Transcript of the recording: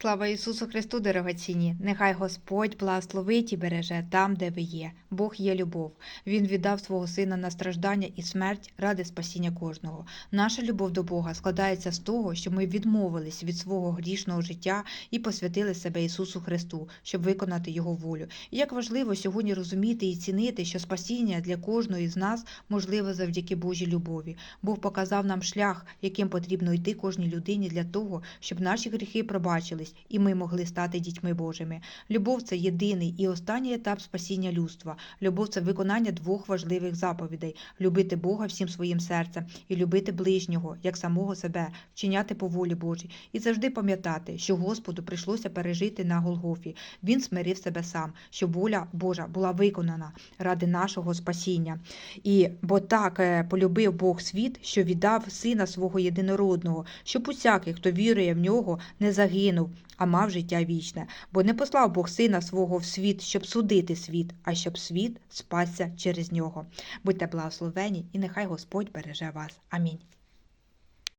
Слава Ісусу Христу, дорогоцінні! Нехай Господь благословить і береже там, де ви є. Бог є любов. Він віддав свого сина на страждання і смерть ради спасіння кожного. Наша любов до Бога складається з того, що ми відмовились від свого грішного життя і посвятили себе Ісусу Христу, щоб виконати Його волю. І як важливо сьогодні розуміти і цінити, що спасіння для кожної з нас можливе завдяки Божій любові. Бог показав нам шлях, яким потрібно йти кожній людині для того, щоб наші гріхи пробачились, і ми могли стати дітьми Божими. Любов це єдиний і останній етап спасіння людства. Любов це виконання двох важливих заповідей: любити Бога всім своїм серцем і любити ближнього, як самого себе, вчиняти по волі Божій. І завжди пам'ятати, що Господу прийшлося пережити на Голгофі. Він смирив себе сам, щоб воля Божа була виконана ради нашого спасіння. І бо так е, полюбив Бог світ, що віддав сина свого єдинородного, щоб усякий, хто вірує в нього, не загинув, а мав життя вічне. Бо не послав Бог сина свого в світ, щоб судити світ, а щоб світ спасся через нього. Будьте благословені, і нехай Господь береже вас. Амінь.